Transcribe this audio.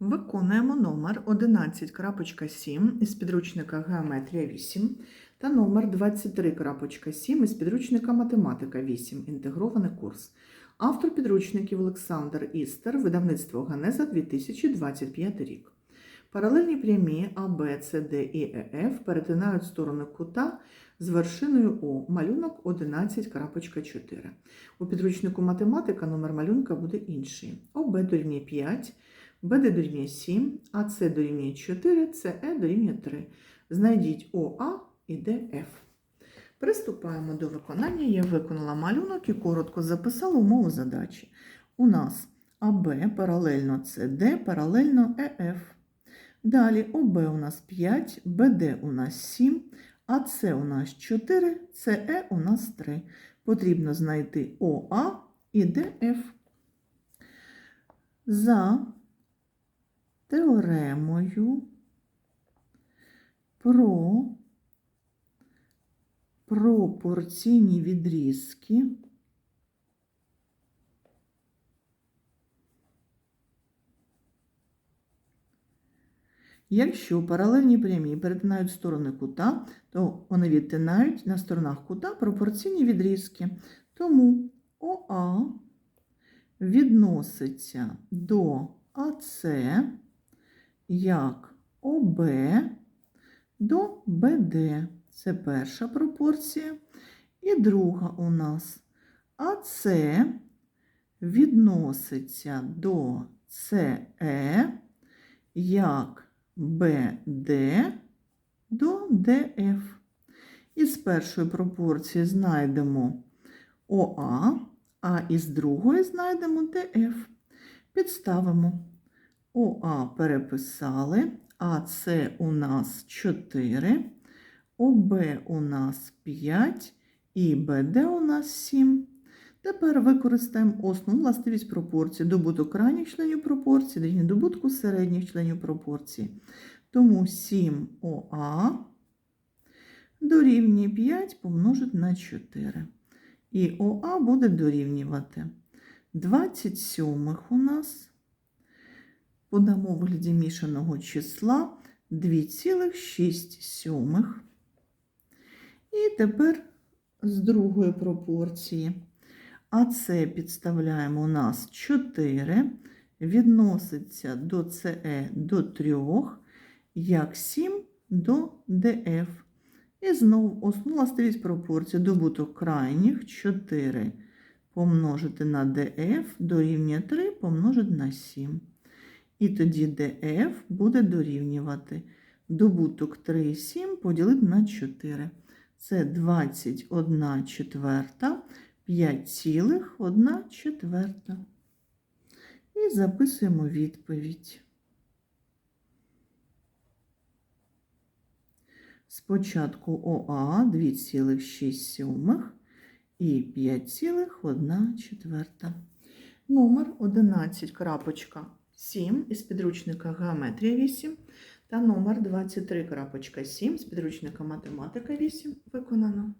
Виконуємо номер 11.7 із підручника Геометрія 8 та номер 23.7 із підручника Математика 8. Інтегрований курс. Автор підручників Олександр Істер, видавництво Ганеза 2025 рік. Паралельні прямі АБ, СД і ЕФ перетинають сторони кута з вершиною О. Малюнок 11.4. У підручнику математика номер малюнка буде інший. ОБ дорівнює 5, БД дорівнює 7, АС дорівнює 4, СЕ дорівнює 3. Знайдіть ОА і ДФ. Приступаємо до виконання. Я виконала малюнок і коротко записала умову задачі. У нас АБ паралельно СД паралельно ЕФ. Далі ОБ у нас 5, БД у нас 7, АС у нас 4, СЕ у нас 3. Потрібно знайти ОА і ДФ. За теоремою про пропорційні відрізки Якщо паралельні прямі перетинають сторони кута, то вони відтинають на сторонах кута пропорційні відрізки. Тому ОА відноситься до АС як ОБ до БД. Це перша пропорція. І друга у нас АС відноситься до СЕ як БД до ДФ. Із першої пропорції знайдемо ОА, а із другої знайдемо ДФ. Підставимо. ОА переписали, АС у нас 4, ОБ у нас 5 і БД у нас 7. Тепер використаємо основну властивість пропорції. Добуток крайніх членів пропорції дорівнює добутку середніх членів пропорції. Тому 7ОА дорівнює 5 помножити на 4. І ОА буде дорівнювати 27 у нас. Подамо в вигляді мішаного числа 2,6. І тепер з другої пропорції. А це підставляємо у нас 4, відноситься до СЕ до 3, як 7 до ДФ. І знову основна властивість пропорції добуток крайніх 4 помножити на ДФ дорівнює 3 помножити на 7. І тоді ДФ буде дорівнювати добуток 3 і 7 поділити на 4. Це 21 четверта. 5,1 четверта. І записуємо відповідь. Спочатку ОА 2,6 і 5,1 четверта. Номер 11.7 із підручника Геометрія 8 та номер 23.7 з підручника Математика 8 виконано.